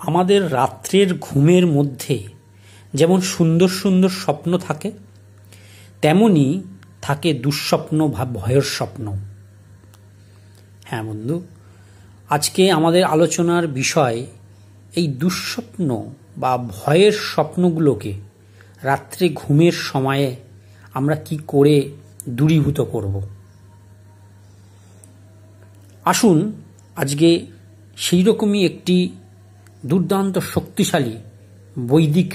আমাদের রাত্রের ঘুমের মধ্যে যেমন সুন্দর সুন্দর স্বপ্ন থাকে, তেমনি থাকে দুঃস্বপ্ন বা ভয়ের স্বপ্ন। হ্যাঁ বন্ধু, আজকে আমাদের আলোচনার বিষয় এই দুঃস্বপ্ন বা ভয়ের স্বপ্নগুলোকে রাত্রে ঘুমের সময়ে আমরা কি করে দূরীভূত করব। আসুন আজকে সেই রকমই একটি দুর্দান্ত শক্তিশালী বৈদিক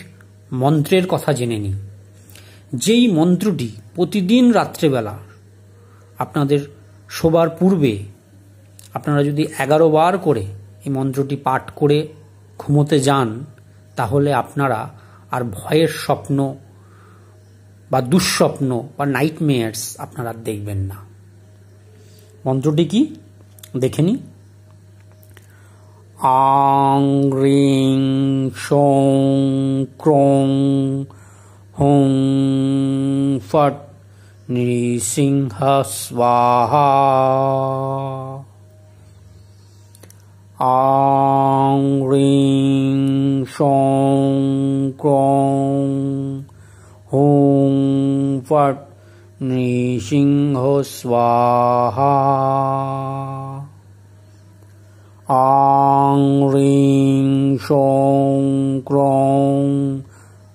মন্ত্রের কথা জেনে নিই যেই মন্ত্রটি প্রতিদিন রাত্রেবেলা আপনাদের শোবার পূর্বে আপনারা যদি এগারো বার করে এই মন্ত্রটি পাঠ করে ঘুমোতে যান, তাহলে আপনারা আর ভয়ের স্বপ্ন বা দুঃস্বপ্ন বা নাইটমেয়ার্স আপনারা দেখবেন না। মন্ত্রটি কি? দেখে নিই। आं ह्रीं षों क्रों हुं फट् नृसिंह स्वाहा आं ह्रीं षों क्रों हुं फट् नृसिंह स्वाहा আং রিং সং ক্রং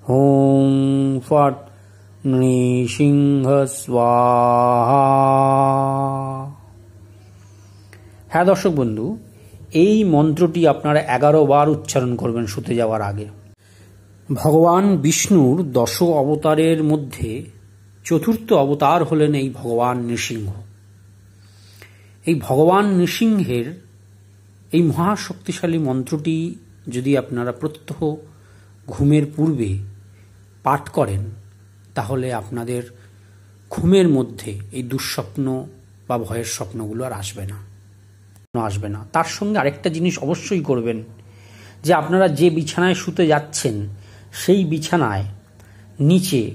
হুং ফট নৃসিংহ স্বাহা। হ্যাঁ দর্শক বন্ধু, এই মন্ত্রটি আপনারা এগারো বার উচ্চারণ করবেন শুতে যাওয়ার আগে। ভগবান বিষ্ণুর দশ অবতারের মধ্যে চতুর্থ অবতার হলেন এই ভগবান নৃসিংহ। এই ভগবান নৃসিংহের এই মহাশক্তিশালী মন্ত্রটি যদি আপনারা প্রত্যহ ঘুমের পূর্বে পাঠ করেন, তাহলে আপনাদের ঘুমের মধ্যে এই দুঃস্বপ্ন বা ভয়ের স্বপ্নগুলো আর আসবে না। আসবে না। তার সঙ্গে আরেকটা জিনিস অবশ্যই করবেন, যে আপনারা যে বিছানায় শুতে যাচ্ছেন, সেই বিছানায় নিচে,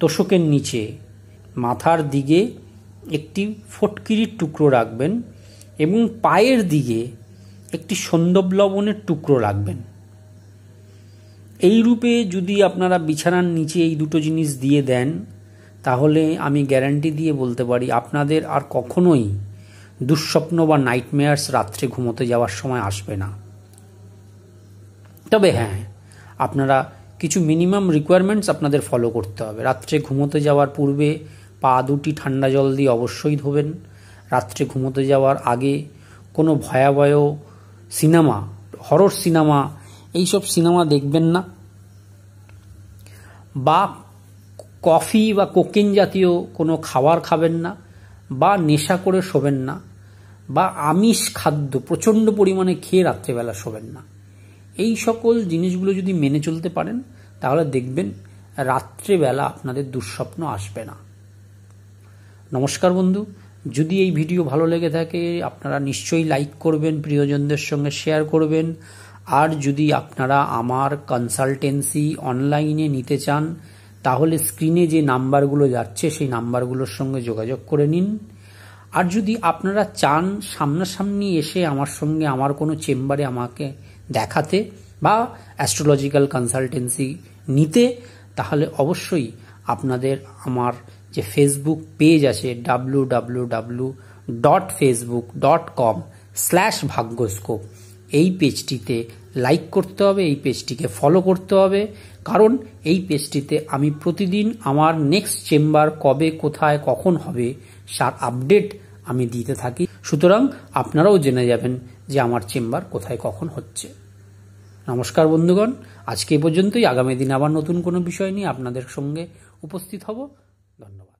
তোষকের নিচে মাথার দিকে একটি ফটকিরির টুকরো রাখবেন এবং পায়ের দিকে একটি সন্দব লবণের টুকরো রাখবেন। এই রূপে যদি আপনারা বিছানার নিচে এই দুটো জিনিস দিয়ে দেন, তাহলে আমি গ্যারান্টি দিয়ে বলতে পারি, আপনাদের আর কখনোই দুঃস্বপ্ন বা নাইটমেয়ার্স রাত্রে ঘুমোতে যাওয়ার সময় আসবে না। তবে হ্যাঁ আপনারা কিছু মিনিমাম রিকোয়ারমেন্টস আপনাদের ফলো করতে হবে। রাত্রে ঘুমোতে যাওয়ার পূর্বে পা দুটি ঠান্ডা জল দিয়ে অবশ্যই ধোবেন। রাত্রে ঘুমোতে যাওয়ার আগে কোনো ভয়াবহ সিনেমা হরর সিনেমা, এইসব সিনেমা দেখবেন না। বা কফি বা কোকেন জাতীয় কোনো খাবার খাবেন না বা নেশা করে শোবেন না বা আমিষ খাদ্য প্রচণ্ড পরিমাণে খেয়ে রাত্রেবেলা শোবেন না। এই সকল জিনিসগুলো যদি মেনে চলতে পারেন, তাহলে দেখবেন রাত্রেবেলা আপনাদের দুঃস্বপ্ন আসবে না। নমস্কার বন্ধু যদি এই ভিডিও ভালো লেগে থাকে, আপনারা নিশ্চয়ই লাইক করবেন, প্রিয়জনদের সঙ্গে শেয়ার করবেন। আর যদি আপনারা আমার কনসালটেন্সি অনলাইনে নিতে চান, তাহলে স্ক্রিনে যে নাম্বারগুলো যাচ্ছে, সেই নাম্বারগুলোর সঙ্গে যোগাযোগ করে নিন। আর যদি আপনারা চান সামনাসামনি এসে আমার সঙ্গে আমার কোনো চেম্বারে আমাকে দেখাতে বা অ্যাস্ট্রোলজিক্যাল কনসালটেন্সি নিতে, তাহলে অবশ্যই আপনাদের আমার যে ফেসবুক পেজ আছে W W W dot Facebook dot com slash ভাগ্যস্কোপ এই পেজটিতে লাইক করতে হবে, এই পেজটিকে ফলো করতে হবে। কারণ এই পেজটিতে আমি প্রতিদিন আমার নেক্সট চেম্বার কবে, কোথায়, কখন হবে তার আপডেট আমি দিতে থাকি। সুতরাং আপনারাও জেনে যাবেন যে আমার চেম্বার কোথায়, কখন হচ্ছে। নমস্কার বন্ধুগণ, আজকে পর্যন্তই। আগামী দিন আবার নতুন কোনো বিষয় নিয়ে আপনাদের সঙ্গে উপস্থিত হব। ধন্যবাদ